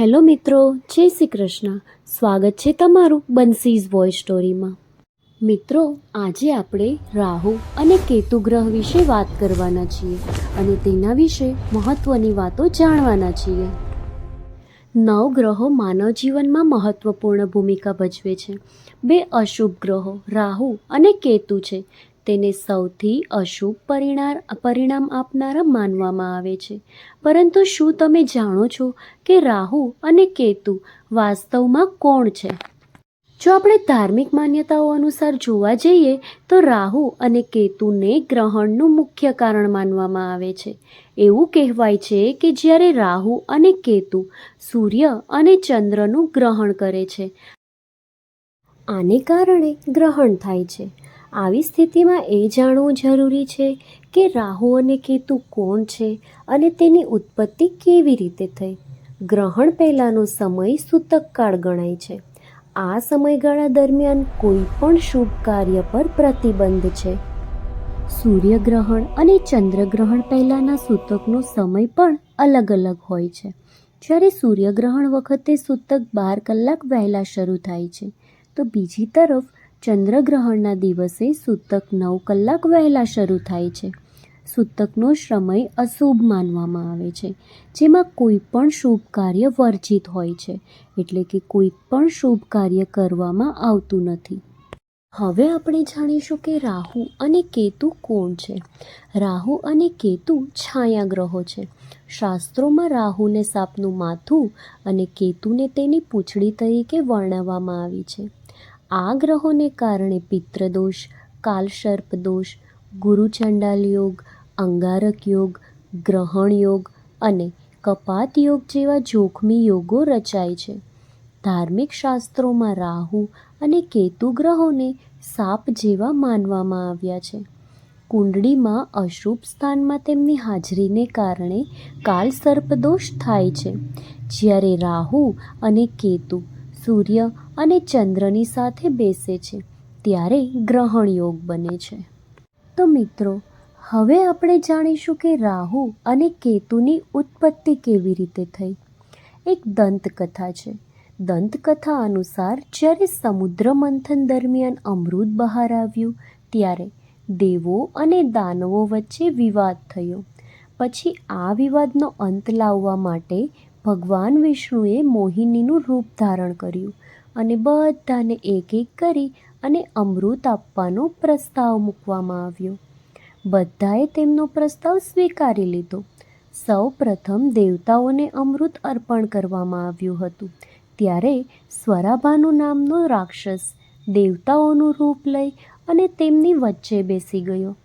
Hello મિત્રો, જય શ્રી કૃષ્ણ. સ્વાગત છે તમારું બંસીઝ વોઇસ સ્ટોરીમાં. મિત્રો, આજે આપણે રાહુ અને કેતુ ગ્રહ વિશે વાત કરવાના છીએ અને તેના વિશે મહત્વની વાતો જાણવાના છીએ. નવ ગ્રહો માનવ જીવનમાં મહત્વપૂર્ણ ભૂમિકા ભજવે છે. બે અશુભ ગ્રહો, રાહુ અને કેતુ છે. તેને સૌથી અશુભ પરિણામ પરિણામ આપનારા માનવામાં આવે છે. પરંતુ શું તમે જાણો છો કે રાહુ અને કેતુ વાસ્તવમાં કોણ છે? જો આપણે ધાર્મિક માન્યતાઓ અનુસાર જોવા જઈએ, તો રાહુ અને કેતુને ગ્રહણનું મુખ્ય કારણ માનવામાં આવે છે. એવું કહેવાય છે કે જ્યારે રાહુ અને કેતુ સૂર્ય અને ચંદ્રનું ગ્રહણ કરે છે, આને કારણે ગ્રહણ થાય છે. આવી સ્થિતિમાં એ જાણવું જરૂરી છે કે રાહુ અને કેતુ કોણ છે અને તેની ઉત્પત્તિ કેવી રીતે થઈ. ગ્રહણ પહેલાંનો સમય સૂતકકાળ ગણાય છે. આ સમયગાળા દરમિયાન કોઈ પણ શુભ કાર્ય પર પ્રતિબંધ છે. સૂર્યગ્રહણ અને ચંદ્રગ્રહણ પહેલાંના સૂતકનો સમય પણ અલગ અલગ હોય છે. જ્યારે સૂર્યગ્રહણ વખતે સૂતક બાર કલાક વહેલા શરૂ થાય છે, તો બીજી તરફ ચંદ્રગ્રહણના દિવસે સૂતક નવ કલાક વહેલા શરૂ થાય છે. સૂતકનો સમય અશુભ માનવામાં આવે છે, જેમાં કોઈ પણ શુભ કાર્ય વર્જિત હોય છે, એટલે કે કોઈ પણ શુભ કાર્ય કરવામાં આવતું નથી. હવે આપણે જાણીશું કે રાહુ અને કેતુ કોણ છે. રાહુ અને કેતુ છાયા ગ્રહો છે. શાસ્ત્રોમાં રાહુને સાપનું માથું અને કેતુને તેની પૂંછડી તરીકે વર્ણવવામાં આવી છે. આ ગ્રહોને કારણે પિત્રદોષ, કાલસર્પ દોષ, ગુરુચંડાલ યોગ, અંગારક યોગ, ગ્રહણ યોગ અને કપાત યોગ જેવા જોખમી યોગો રચાય છે. ધાર્મિક શાસ્ત્રોમાં રાહુ અને કેતુ ગ્રહોને સાપ જેવા માનવામાં આવ્યા છે. કુંડળીમાં અશુભ સ્થાનમાં તેમની હાજરીને કારણે કાલસર્પદોષ થાય છે. જ્યારે રાહુ અને કેતુ સૂર્ય અને ચંદ્રની સાથે બેસે છે, ત્યારે ગ્રહણ યોગ બને છે. તો મિત્રો, હવે આપણે જાણીશું કે રાહુ અને કેતુની ઉત્પત્તિ કેવી રીતે થઈ. એક દંતકથા છે. દંતકથા અનુસાર જ્યારે સમુદ્ર મંથન દરમિયાન અમૃત બહાર આવ્યું, ત્યારે દેવો અને દાનવો વચ્ચે વિવાદ થયો. પછી આ વિવાદનો અંત લાવવા માટે ભગવાન વિષ્ણુએ મોહિનીનું રૂપ ધારણ કર્યું અને બધાને એક એક કરી અને અમૃત આપવાનો પ્રસ્તાવ મૂકવામાં આવ્યો. બધાએ તેમનો પ્રસ્તાવ સ્વીકારી લીધો. સૌ પ્રથમ દેવતાઓને અમૃત અર્પણ કરવામાં આવ્યું હતું. ત્યારે સ્વરાભાનુ નામનો રાક્ષસ દેવતાઓનું રૂપ લઈ અને તેમની વચ્ચે બેસી ગયો.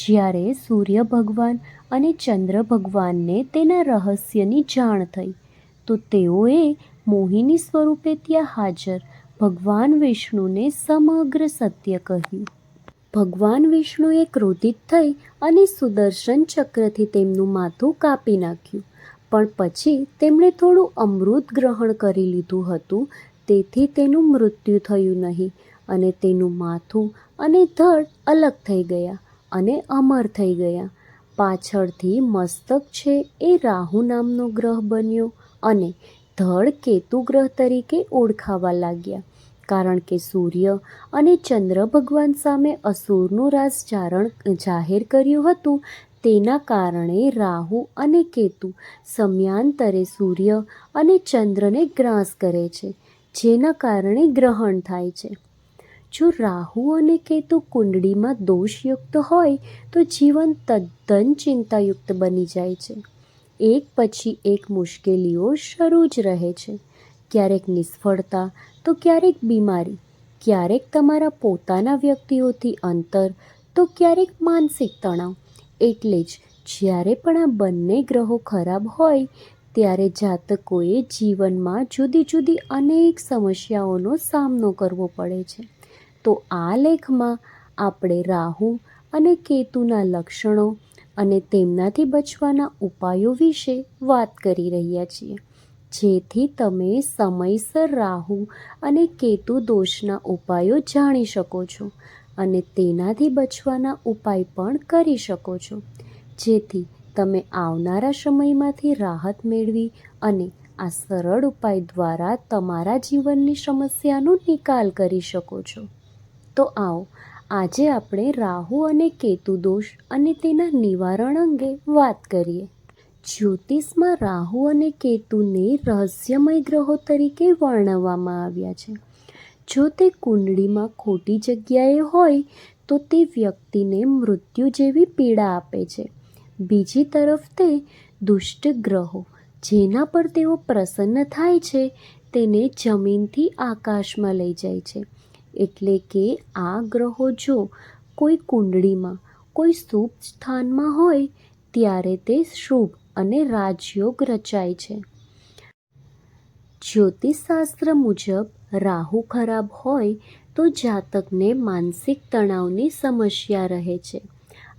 જ્યારે સૂર્ય ભગવાન અને ચંદ્ર ભગવાનને તેના રહસ્યની જાણ થઈ, તો તેઓએ મોહિની સ્વરૂપે ત્યાં હાજર ભગવાન વિષ્ણુને સમગ્ર સત્ય કહ્યું. ભગવાન વિષ્ણુએ ક્રોધિત થઈ અને સુદર્શન ચક્રથી તેમનું માથું કાપી નાખ્યું, પણ પછી તેમણે થોડું અમૃત ગ્રહણ કરી લીધું હતું, તેથી તેનું મૃત્યુ થયું નહીં અને તેનું માથું અને ધડ અલગ થઈ ગયા. અને અમર થઈ ગયા. પાછળથી મસ્તક છે એ રાહુ નામનો ગ્રહ બન્યો અને ધડ કેતુ ગ્રહ તરીકે ઓળખાવા લાગ્યા. કારણ કે સૂર્ય અને ચંદ્ર ભગવાન સામે અસુરનું રાસ ચારણ જાહેર કર્યું હતું, તેના કારણે રાહુ અને કેતુ સમયાંતરે સૂર્ય અને ચંદ્રને ગ્રાસ કરે છે, જેના કારણે ગ્રહણ થાય છે. જો રાહુ અને કેતુ કુંડળીમાં દોષયુક્ત હોય, તો જીવન તદ્દન ચિંતાયુક્ત બની જાય છે. એક પછી એક મુશ્કેલીઓ શરૂ જ રહે છે. ક્યારેક નિષ્ફળતા, તો ક્યારેક બીમારી. ક્યારેક તમારા પોતાના વ્યક્તિઓથી અંતર, તો ક્યારેક માનસિક તણાવ. એટલે જ જ્યારે પણ આ બંને ગ્રહો ખરાબ હોય, ત્યારે જાતકોએ જીવનમાં જુદી જુદી અનેક સમસ્યાઓનો સામનો કરવો પડે છે. તો આ લેખમાં આપણે રાહુ અને કેતુના લક્ષણો અને તેમનાથી બચવાના ઉપાયો વિશે વાત કરી રહ્યા છીએ. જેથી તમે સમયસર રાહુ અને કેતુ દોષના ઉપાયો જાણી શકો છો અને તેનાથી બચવાના ઉપાય પણ કરી શકો છો. જેથી તમે આવનારા સમયમાંથી રાહત મેળવી અને આ સરળ ઉપાય દ્વારા તમારા જીવનની સમસ્યાનો નિકાલ કરી શકો છો. તો આવો, આજે આપણે રાહુ અને કેતુ દોષ અને તેના નિવારણ અંગે વાત કરીએ. જ્યોતિષમાં રાહુ અને કેતુને રહસ્યમય ગ્રહો તરીકે વર્ણવવામાં આવ્યા છે. જો તે કુંડળીમાં ખોટી જગ્યાએ હોય, તો તે વ્યક્તિને મૃત્યુ જેવી પીડા આપે છે. બીજી તરફ તે દુષ્ટ ગ્રહો, જેના પર તેઓ પ્રસન્ન થાય છે, તેને જમીનથી આકાશમાં લઈ જાય છે. એટલે કે આ ગ્રહો જો કોઈ કુંડળીમાં, કોઈ શુભ સ્થાનમાં હોય, ત્યારે તે શુભ અને રાજયોગ રચાય છે. જ્યોતિષશાસ્ત્ર મુજબ રાહુ ખરાબ હોય, તો જાતકને માનસિક તણાવની સમસ્યા રહે છે.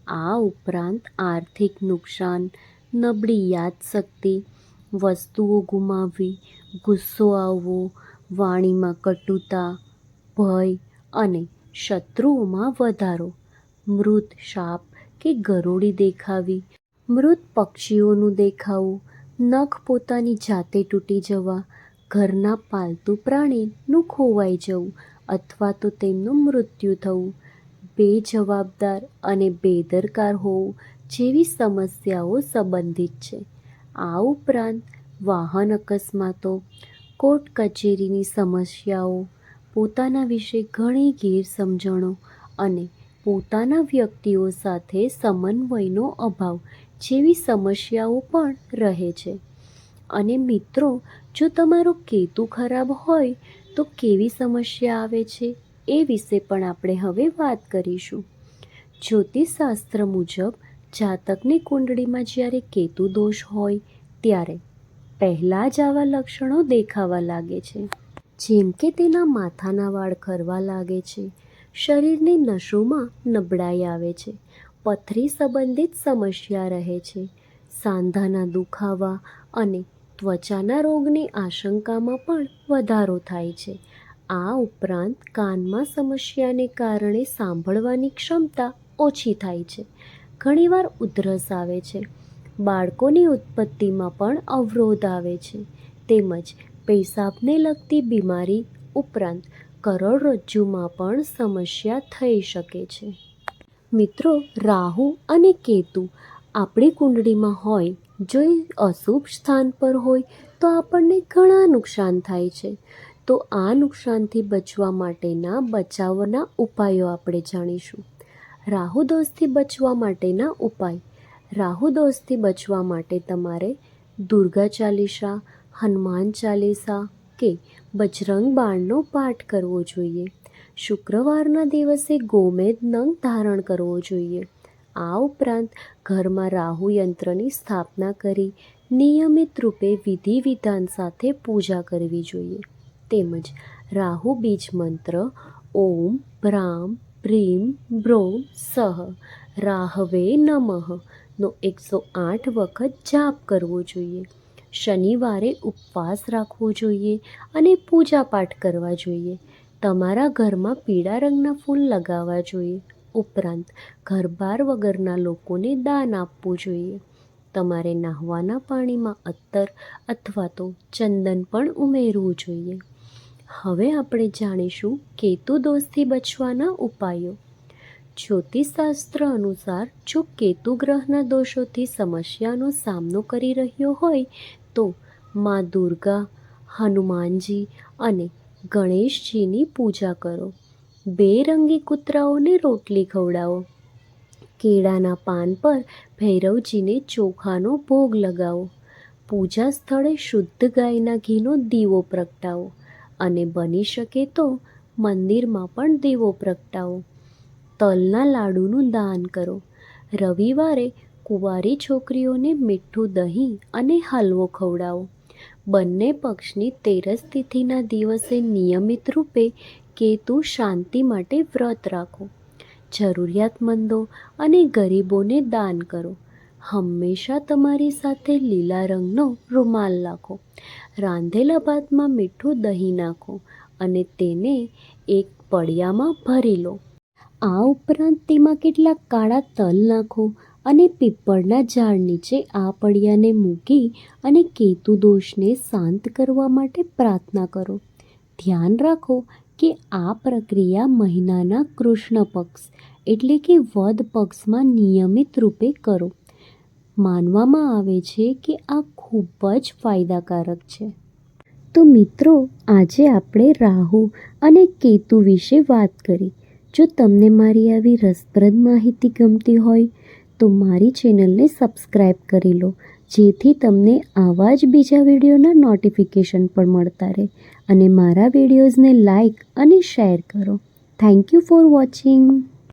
આ ઉપરાંત આર્થિક નુકસાન, નબળી યાદશક્તિ, વસ્તુઓ ગુમાવવી, ગુસ્સો આવવો, વાણીમાં કટુતા ભય અને શત્રુઓમાં વધારો. મૃત સાપ કે ગરોળી દેખાવી, મૃત પક્ષીઓનું દેખાવું, નખ પોતાની જાતે તૂટી જવા, ઘરના પાલતુ પ્રાણીનું ખોવાઈ જવું અથવા તો તેમનું મૃત્યુ થવું, બેજવાબદાર અને બેદરકાર હોવું જેવી સમસ્યાઓ સંબંધિત છે. આ ઉપરાંત વાહન અકસ્માતો, કોર્ટ કચેરીની સમસ્યાઓ પોતાના વિશે ઘણી ગેરસમજણો અને પોતાના વ્યક્તિઓ સાથે સમન્વયનો અભાવ જેવી સમસ્યાઓ પણ રહે છે. અને મિત્રો, જો તમારો કેતુ ખરાબ હોય, તો કેવી સમસ્યા આવે છે એ વિશે પણ આપણે હવે વાત કરીશું. જ્યોતિષશાસ્ત્ર મુજબ, જાતકની કુંડળીમાં જ્યારે કેતુ દોષ હોય, ત્યારે પહેલાં જ આવા લક્ષણો દેખાવા લાગે છે. જેમ કે તેના માથાના વાળ ખરવા લાગે છે, શરીરની નસોમાં નબળાઈ આવે છે, પથરી સંબંધિત સમસ્યા રહે છે, સાંધાના દુખાવા અને ત્વચાના રોગની આશંકામાં પણ વધારો થાય છે. આ ઉપરાંત કાનમાં સમસ્યાને કારણે સાંભળવાની ક્ષમતા ઓછી થાય છે. ઘણીવાર ઉધરસ આવે છે. બાળકોની ઉત્પત્તિમાં પણ અવરોધ આવે છે. તેમજ પેશાબને લગતી બીમારી ઉપરાંત કરોડરજ્જુમાં પણ સમસ્યા થઈ શકે છે. મિત્રો, રાહુ અને કેતુ આપણી કુંડળીમાં હોય, જો એ અશુભ સ્થાન પર હોય, તો આપણને ઘણા નુકસાન થાય છે. તો આ નુકસાનથી બચવા માટેના બચાવના ઉપાયો આપણે જાણીશું. રાહુ દોષથી બચવા માટેના ઉપાય. રાહુ દોષથી બચવા માટે તમારે દુર્ગા ચાલીસા હનુમાન ચાલીસા કે બજરંગ બાણનો પાઠ કરવો જોઈએ. શુક્રવારના દિવસે ગોમેદ નંગ ધારણ કરવો જોઈએ. આ ઉપરાંત ઘરમાં રાહુ યંત્રની સ્થાપના કરી નિયમિત રૂપે વિધિ વિધાન સાથે પૂજા કરવી જોઈએ. તેમજ રાહુ બીજ મંત્ર ઓમ ભ્રામ પ્રીમ બ્રોમ સહ રાહવે નમઃ નો એકસો આઠ વખત જાપ કરવો જોઈએ. શનિવારે ઉપવાસ રાખવો જોઈએ અને પૂજાપાઠ કરવા જોઈએ. તમારા ઘરમાં પીળા રંગના ફૂલ લગાવવા જોઈએ. ઉપરાંત, ઘરબાર વગરના લોકોને દાન આપવું જોઈએ. તમારે નાહવાના પાણીમાં અત્તર અથવા તો ચંદન પણ ઉમેરવું જોઈએ. હવે આપણે જાણીશું કેતુ દોષથી બચવાના ઉપાયો. જ્યોતિષશાસ્ત્ર અનુસાર જો કેતુ ગ્રહના દોષોથી સમસ્યાનો સામનો કરી રહ્યો હોય, તો મા દુર્ગા, હનુમાનજી અને ગણેશજીની પૂજા કરો. બેરંગી કૂતરાઓને રોટલી ખવડાવો. કેળાના પાન પર ભૈરવજીને ચોખાનો ભોગ લગાવો. પૂજા સ્થળે શુદ્ધ ગાયના ઘીનો દીવો પ્રગટાવો અને બની શકે તો મંદિરમાં પણ દીવો પ્રગટાવો. તલના લાડુનું દાન કરો. રવિવારે કુંવારી છોકરીઓને મીઠું દહીં અને હલવો ખવડાવો. બંને પક્ષની તેરસ તિથિના દિવસે નિયમિત રૂપે કેતુ શાંતિ માટે વ્રત રાખો. જરૂરિયાતમંદો અને ગરીબોને દાન કરો. હંમેશા તમારી સાથે લીલા રંગનો રૂમાલ રાખો રાંધેલા ભાતમાં મીઠું દહીં નાખો અને તેને એક પડિયામાં ભરી લો. આ ઉપરાંત તેમાં કેટલાક કાળા તલ નાખો અને પીપળના ઝાડ નીચે આ પડિયાને મૂકી અને કેતુ દોષને શાંત કરવા માટે પ્રાર્થના કરો. ધ્યાન રાખો કે આ પ્રક્રિયા મહિનાના કૃષ્ણ પક્ષ એટલે કે વદ પક્ષમાં નિયમિત રૂપે કરો. માનવામાં આવે છે કે આ ખૂબ જ ફાયદાકારક છે. તો મિત્રો, આજે આપણે રાહુ અને કેતુ વિશે વાત કરી. જો તમને મારી આવી રસપ્રદ માહિતી ગમતી હોય, તો મારી ચેનલને સબસ્ક્રાઈબ કરી લો, જેથી તમને આવા જ બીજા વિડીયોના નોટિફિકેશન પણ મળતા રહે. અને મારા વિડીયોઝને લાઈક અને શેર કરો. Thank you for watching.